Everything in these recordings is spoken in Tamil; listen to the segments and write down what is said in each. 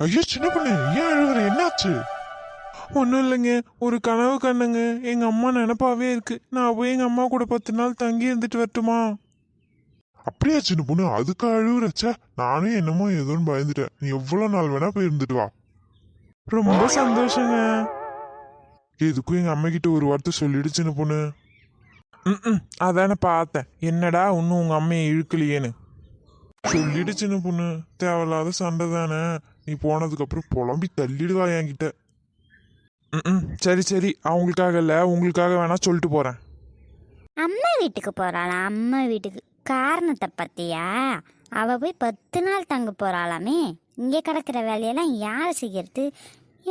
ஐயோ சின்ன பொண்ணு ஏன் அழுகுற? என்னாச்சு? ஒன்றும் இல்லைங்க. ஒரு கனவு கண்ணுங்க. எங்க அம்மா நினப்பாவே இருக்கு. நான் போய் எங்க அம்மா கூட பத்து நாள் தங்கி இருந்துட்டு வரட்டுமா? அப்படியா சின்ன பொண்ணு? அதுக்கு அழுகுறச்ச? நானும் என்னமோ ஏதோன்னு பயந்துட்டேன். நீ எவ்வளவு நாள் வேணா போய் இருந்துட்டு வா. ரொம்ப சந்தோஷங்க. எதுக்கும் எங்க அம்மா கிட்ட ஒரு வார்த்தை சொல்லிடு சின்ன பொண்ணு. ம் அதானே பார்த்தேன். என்னடா இன்னும் உங்க அம்மையை இழுக்கலையேன்னு. சொல்லிடு சின்ன பொண்ணு. தேவையில்லாத சண்டை தானே. நீ போனதுக்கு அப்புறம் புலம்பி தள்ளிடுவா என்கிட்ட. ம் சரி சரி. அவங்களுக்காக இல்லை. உங்களுக்காக வேணா சொல்லிட்டு போறேன். அம்மா வீட்டுக்கு போகிறாளா அம்மா வீட்டுக்கு. காரணத்தை பற்றியா அவள் போய் பத்து நாள் தங்க போகிறாளாமே இங்கே கிடக்கிற வேலையெல்லாம் யார் செய்யறது?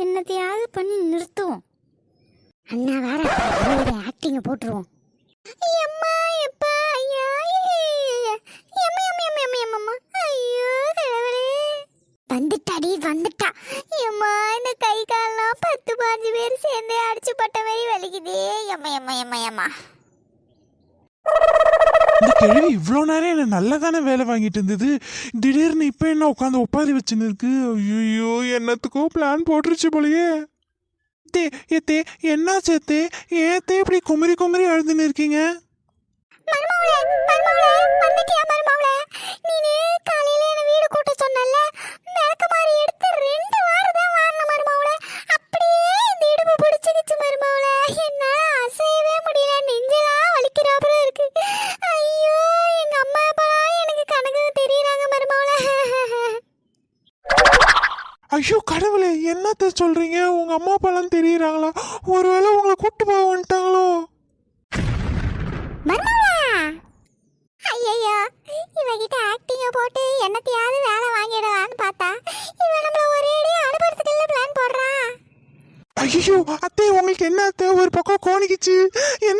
என்னத்தையாவது பண்ணி நிறுத்துவோம். அண்ணா வேற ஆக்டிங்க போட்டுருவோம். எம்மா வந்துட்டாடி வந்துட்டா. எம்மா இந்த கை கால்லாம் பத்து பாஞ்சு பேர் சேர்ந்து அடிச்சு பட்ட மாதிரி வலிக்குதே. எம்மா எம்மா எம்மா எம்மா. இந்த கேள்வி இவ்வளோ நேரம் என்ன நல்லா தானே வேலை வாங்கிட்டு இருந்தது? திடீர்னு இப்போ என்ன உட்காந்து ஒப்பாரி வச்சுன்னு இருக்கு? ஐயோ என்னத்துக்கோ பிளான் போட்டுருச்சு போலயே. தே ஏத்தே என்னாச்சு அத்தே ஏத்தே இப்படி குமரி குமரி அழுதுன்னு இருக்கீங்க? மருமவளே மருமவளே வந்துட்டியா மருமவளே நீனே சொல்றீங்க? உங்க அம்மா அப்பாலாம் தெரியறாங்களா? ஒருவேளை உங்களை கூட்டு போக வந்துட்டாங்களோ? ஐயையோ இவகிட்ட ஆக்டிங்க போட்டு என்னத்தையாவது வேலை வாங்கிடலான்னு பார்த்தா இவன் நம்மள ஒரேடி அனுபவத்துக்குள்ள பிளான் போடுறான் ஐயோ அத்தை உங்களுக்கு என்ன அத்தை? ஒரு பக்கம் கோணிக்கிச்சு. என்னங்க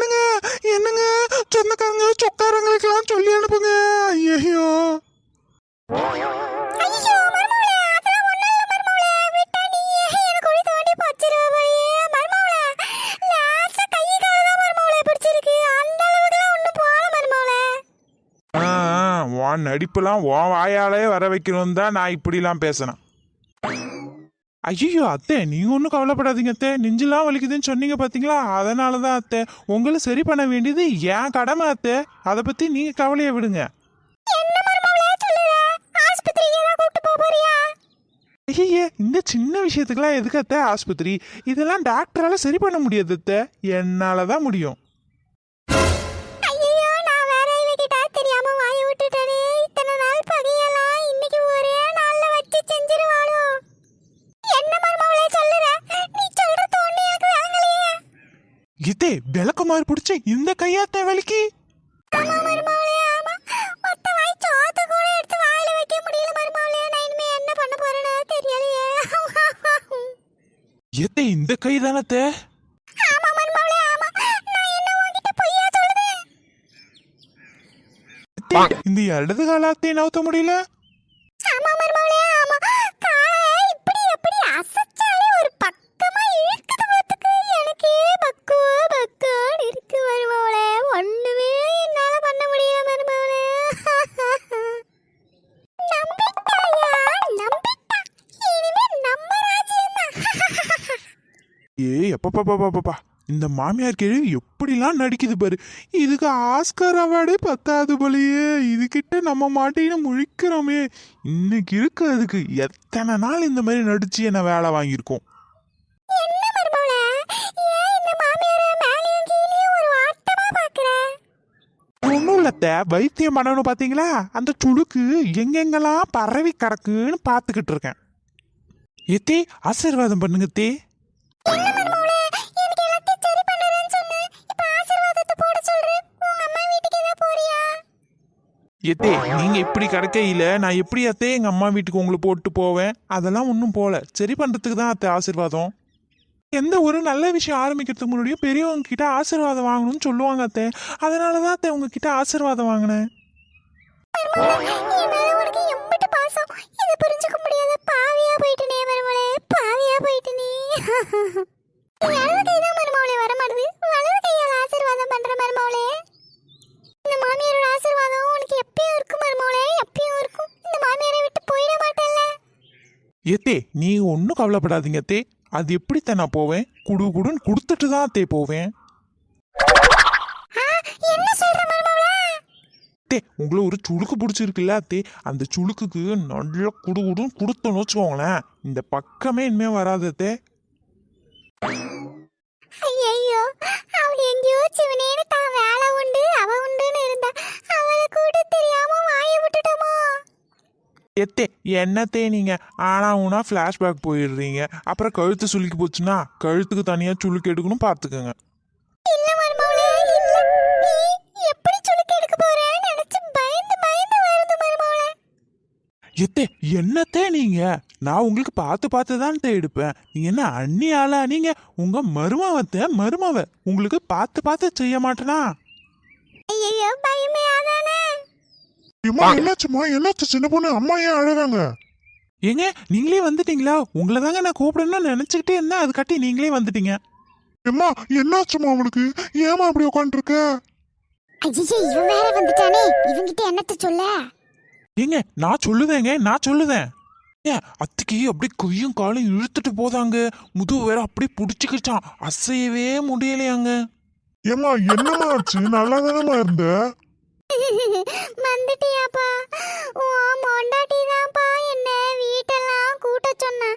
உன் நடிப்பெல்லாம் உன் வாயாலே வர வைக்கணும் தான் நான் இப்படிலாம் பேசினேன். ஐயோ அத்தை நீங்க ஒன்றும் கவலைப்படாதீங்க அத்தை. நெஞ்செல்லாம் வலிக்குதுன்னு சொன்னீங்க பார்த்தீங்களா அதனால தான் அத்தை. உங்களை சரி பண்ண வேண்டியது என் கடமை அத்தை. அதை பற்றி நீங்கள் கவலையை விடுங்க. ஐயே இந்த சின்ன விஷயத்துக்கெல்லாம் எதுக்கு அத்தை ஆஸ்பத்திரி? இதெல்லாம் டாக்டரால சரி பண்ண முடியாது அத்தை. என்னால தான் முடியும். தானத்தே ஆமா. மருமவளே ஆமா நான் என்ன உன்கிட்ட பொய்யா சொல்லுதேன் இந்த இடது காலாத்தையும் நவுத்த முடியல. பாப்பா அப்பப்பா இந்த மாமியார் கேள்வி எப்படிலாம் நடிக்குது பாரு இதுக்கு ஆஸ்கர் அவார்டே பத்தாது போலயே இதுகிட்ட நம்ம மாட்டின்னு முழிக்கிறோமே இன்னைக்கு இருக்கு அதுக்கு எத்தனை நாள் இந்த மாதிரி நடிச்சு என்ன வேலை வாங்கியிருக்கோம் வைத்தியம் பண்ணணும் பார்த்தீங்களா அந்த சுழுக்கு எங்கெங்கெல்லாம் பரவி கிடக்குன்னு பார்த்துக்கிட்டு இருக்கேன் ஏத்தே ஆசீர்வாதம் பண்ணுங்க தே எத்தே நீங்க இப்படி கிடக்கையில நான் எப்படி அத்தே எங்க அம்மா வீட்டுக்கு உங்களை போட்டு போவேன்? அதெல்லாம் ஒன்றும் போல. சரி பண்றதுக்கு தான் அத்தை ஆசீர்வாதம். எந்த ஒரு நல்ல விஷயம் ஆரம்பிக்கிறதுக்கு முன்னாடியும் பெரியவங்க கிட்ட ஆசீர்வாதம் வாங்கணும்னு சொல்லுவாங்க அத்தை. அதனால தான் அத்தை உங்ககிட்ட ஆசீர்வாதம் வாங்கினேன். ஏத்தே நீ ஒன்றும் கவலைப்படாதீங்க தே. அது எப்படித்தான் நான் போவேன்? குடு குடுன்னு கொடுத்துட்டு தான் தே போவேன். தே உங்களை ஒரு சுளுக்கு பிடிச்சிருக்குல்ல தே. அந்த சுளுக்குக்கு நல்லா குடு குடுன்னு கொடுத்தோன்னு வச்சுக்கோங்களேன். இந்த பக்கமே இனிமே வராது தே. ஐயோ அவள் எங்கேயோ சிவனேன்னு தான் வேலை உண்டு அவ உண்டுன்னு இருந்தா அவளை கூட தெரியாம வாயை எத்தே என்னத்தே நீங்க? ஆனா ஊனா ஃப்ளாஷ்பேக் போயிடுறீங்க. அப்புறம் கழுத்து சுளுக்கி போச்சுன்னா கழுத்துக்கு தனியா சுளுக்கு எடுக்கணும் பார்த்துக்கோங்க நீ எத்தே என்னத்தே நீங்க? நான் உங்களுக்கு பார்த்து பார்த்து தான் எடுப்பேன். நீங்க என்ன அண்ணி ஆளா? நீங்க உங்க மருமவத்தை மருமவ. உங்களுக்கு பார்த்து பார்த்து செய்ய மாட்டேனா? ஐயோ பயமே அதானே அம்மா என்னாச்சுமா என்னாச்சு? சின்ன பொண்ணு அம்மா ஏன் அழகாங்க ஏங்க நீங்களே வந்துட்டீங்களா? உங்களை தாங்க நான் கூப்பிடணும்னு நினைச்சுக்கிட்டே இருந்தேன். அது கட்டி நீங்களே வந்துட்டீங்க. அம்மா என்னாச்சுமா அவளுக்கு? ஏமா அப்படி உட்காந்துருக்க ஐயோ இவன் வேற வந்துட்டானே. இவங்கிட்ட என்னத்த சொல்ல? ஏங்க நான் சொல்லுவேங்க நான் சொல்லுவேன் ஏன் அத்திக்கு அப்படியே கையும் காலும் இழுத்துட்டு போதாங்க. முதுகு வேற அப்படியே பிடிச்சிக்கிச்சான் அசையவே முடியலையாங்க. ஏம்மா என்னம்மா ஆச்சு? நல்லா தானம்மா இருந்த? வந்துட்டியாப்பா. உன் மொண்டாட்டி தான்ப்பா என்ன வீட்டெல்லாம் கூட்ட சொன்ன.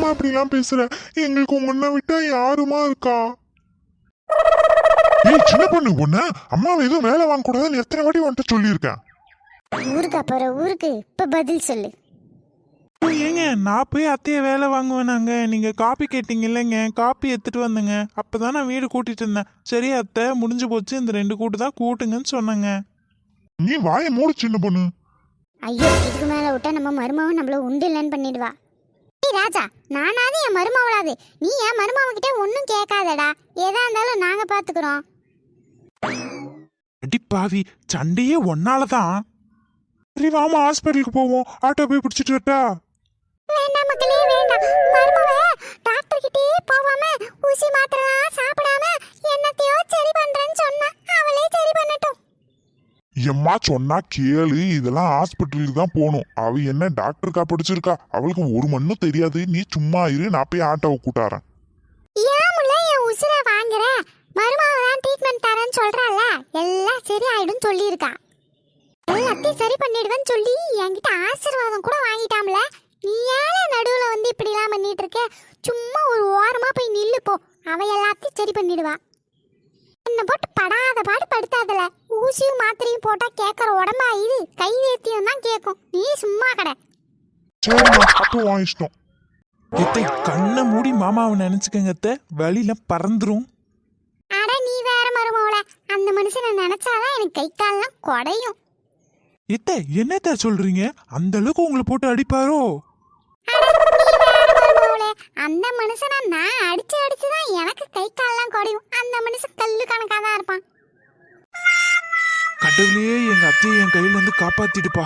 ஏமா அப்படிலாம் பேசுற? எங்களுக்கு உன்னை விட்டா யாருமா இருக்கா? ஏய் சின்ன பொண்ணு பொண்ணு அம்மாவை எதுவும் வேலை வாங்க கூடாதுன்னு எத்தனை வாட்டி வந்துட்டு சொல்லியிருக்கேன்? ஊருக்கு அப்புறம் ஊருக்கு இப்ப பதில் சொல்லு. ஏங்க நான் போய் அத்தைய வேலை வாங்குவேனாங்க. நீங்க காப்பி கேட்டீங்க இல்லைங்க. காப்பி எடுத்துட்டு வந்தேங்க. அப்பதான் நான் வீடு கூட்டிட்டு இருந்தேன். சரி அத்தை முடிஞ்சு போச்சு. இந்த ரெண்டு கூட்டு தான் கூட்டுங்கன்னு சொன்னேங்க. நீ வாயை மூடு சின்ன பொண்ணு. ஐயோ இதுக்கு மேல விட்டா நம்ம மருமவன் நம்மள உண்டு இல்லைன்னு பண்ணிடுவா. ராஜா நானாவது என் மருமவளாது நீ என் மருமவன் கிட்ட ஒன்றும் கேட்காதடா. எதா இருந்தாலும் நாங்க பாத்துக்கிறோம். அடி பாவி சண்டையே ஒன்னாலதான். சரி வாமா ஹாஸ்பிட்டலுக்கு போவோம். ஆட்டோ போய் பிடிச்சிட்டு வரட்டா? வேண்டாம் மக்களே வேண்டாம். மருமவ டாக்டர் கிட்டே போகாம ஊசி மாத்திரலாம் சாப்பிடாம என்னத்தையோ சரி பண்றேன்னு சொன்னா அவளே சரி பண்ணட்டும். எம்மா சொன்னா கேளு இதெல்லாம் ஹாஸ்பிட்டலுக்கு தான் போகணும். அவ என்ன டாக்டருக்கா படிச்சிருக்கா? அவளுக்கு ஒரு மண்ணும் தெரியாது. நீ சும்மா இரு நான் போய் ஆட்டோவை கூட்டாரன் ஏமுல்ல என் உசுரை வாங்குற? மருமக தான் ட்ரீட்மெண்ட் தரேன்னு சொல்றால எல்லாம் சரி சொல்லியிருக்கா. எல்லாத்தையும் சரி பண்ணிடுவேன்னு சொல்லி என்கிட்ட ஆசீர்வாதம் கூட வாங்கிட்டாம்ல. நீ ஏன் நடுவுல வந்து இப்படிலாம் பண்ணிட்டு இருக்க? சும்மா ஒரு ஓரமா போய் நில்லு போ அவ எல்லாத்தையும் சரி பண்ணிடுவா. என்ன போட்டு படாத பாடு படுத்தாதல. ஊசியும் மாத்திரையும் போட்டா கேட்கற உடம்பா இது? கை வேத்தியம் தான் கேட்கும் நீ சும்மா கடை. சரிம்மா அப்போ உன் இஷ்டம். எத்தை கண்ணை மூடி மாமாவை நினைச்சுக்கங்க அத்தை. வழியில பறந்துரும். அட நீ வேற மருமவள. அந்த மனுஷனை நினைச்சாதான் எனக்கு கை கால்லாம் குடையும். எத்தை என்னத்த சொல்றீங்க? அந்த அளவுக்கு உங்களை போட்டு அடிப்பாரோ? அட, நீ வேற மருமகளே. அந்த மனுஷனை நான் அடிச்சு அடிச்சு தான் எனக்கு கை கால்லாம் குறையும் அந்த மனுஷன் கல்லு கணக்கா தான் இருப்பான் கடவுளே எங்க அத்தையை என் கையில இருந்து காப்பாத்திடுப்பா?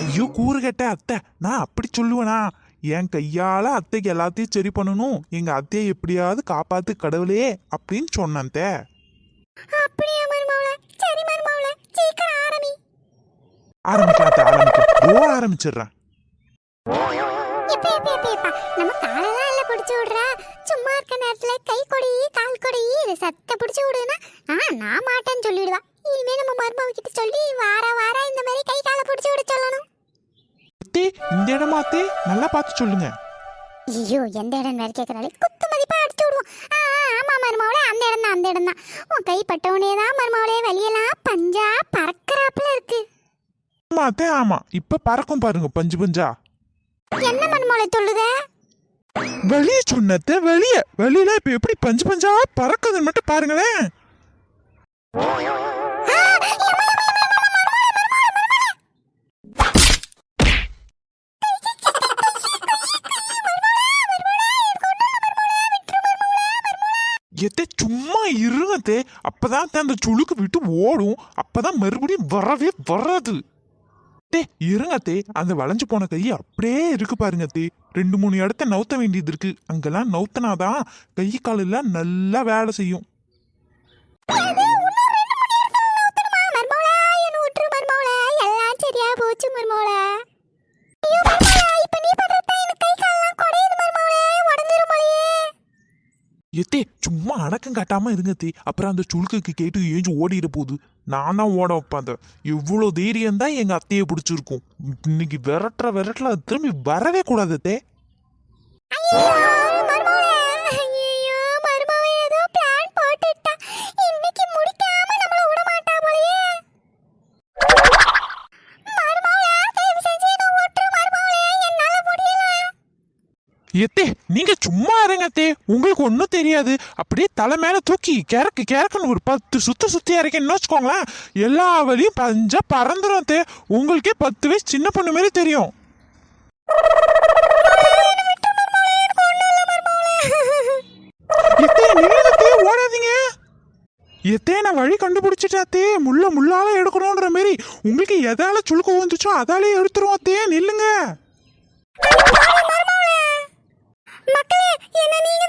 ஐயோ கூறு கேட்ட அத்தை. நான் அப்படி சொல்லுவேனா? என் கையால அத்தைக்கு எல்லாத்தையும் சரி பண்ணணும். எங்க அத்தையை எப்படியாவது காப்பாத்து கடவுளே அப்படின்னு சொன்னேன் அத்தை. அப்படியா மருமகளே? சரி மருமகளே, சீக்கிரம் ஆரம்பி. ஆரம்பிக்கலாம் அத்தை, ஆரம்பிக்கலாம். ஓ ஆரம்பிச்சிடுறேன். நேரத்துல கை கொடி கால் கொடி இது சத்த பிடிச்சு விடுனா ஆ நான் மாட்டேன்னு சொல்லிடுவா. இனிமே நம்ம மருமக கிட்ட சொல்லி வார வாரம் இந்த மாதிரி கை காலை பிடிச்சு விட சொல்லணும். அத்தே இந்த இடமா அத்தே? நல்லா பார்த்து சொல்லுங்க. ஐயோ எந்த இடம் வேற கேட்கறாளே குத்து மதிப்பா அடிச்சு விடுவோம். ஆ ஆமா மருமவளே அந்த இடம் தான் அந்த இடம் தான். உன் கை பட்டவனே தான் மருமவளே வலியெல்லாம் பஞ்சா பறக்கறாப்புல இருக்கு. ஆமா அத்தே ஆமா. இப்ப பறக்கும் பாருங்க பஞ்சு பஞ்சா. என்ன மருமவளை சொல்லுத? வெளிய சொன்னத வெளிய. வெளியில இப்ப எப்படி பஞ்சு பஞ்சா பறக்குதுன்னு மட்டும் பாருங்களேன். எத்தே சும்மா இருங்கத்தே அப்பதான் அந்த சுளுக்கு விட்டு ஓடும். அப்பதான் மறுபடியும் வரவே வராது. இருங்கத்தே அந்த வளைஞ்சு போன கை அப்படியே இருக்கு பாருங்க தே. ரெண்டு மூணு இடத்த நவுத்த வேண்டியது இருக்கு. அங்கெல்லாம் நவுத்தனாதான் கை காலெல்லாம் நல்லா வேலை செய்யும். சரியா போச்சு மர்மோளா ஐயோ மர்மோளா இப்ப நீ பண்ற எனக்கு கை கால்லாம் குடையுது மர்மோளா உடஞ்சிரும் போலயே எத்தே சும்மா அடக்கம் கட்டாமல் இருங்க தே. அப்புறம் அந்த சுழுக்குக்கு கேட்டு ஏஞ்சு ஓடிட போகுது. நான் தான் ஓட வைப்பேன் அந்த இவ்வளோ தைரியம் தான் அத்தையை பிடிச்சிருக்கும். இன்னைக்கு விரட்டுற விரட்டுல திரும்பி வரவே கூடாது தே. எத்தே நீங்க சும்மா இருங்க தே உங்களுக்கு ஒன்றும் தெரியாது. அப்படியே தலை மேல தூக்கி கிறக்கு கிறக்குன்னு ஒரு பத்து சுத்த சுத்தி இறக்கணும்னு வச்சுக்கோங்களேன். எல்லா வழியும் பஞ்சா பறந்துடும் தே உங்களுக்கே பத்து வயசு சின்ன பொண்ணு மாதிரி தெரியும். எத்தனை ஓடாதீங்க. எத்தே நான் வழி கண்டுபிடிச்சிட்டாத்தே முள்ள முள்ளால எடுக்கணுன்ற மாதிரி. உங்களுக்கு எதால சுழுக்க வந்துச்சோ அதாலே எடுத்துருவோம் தே நில்லுங்க. என்ன நீங்க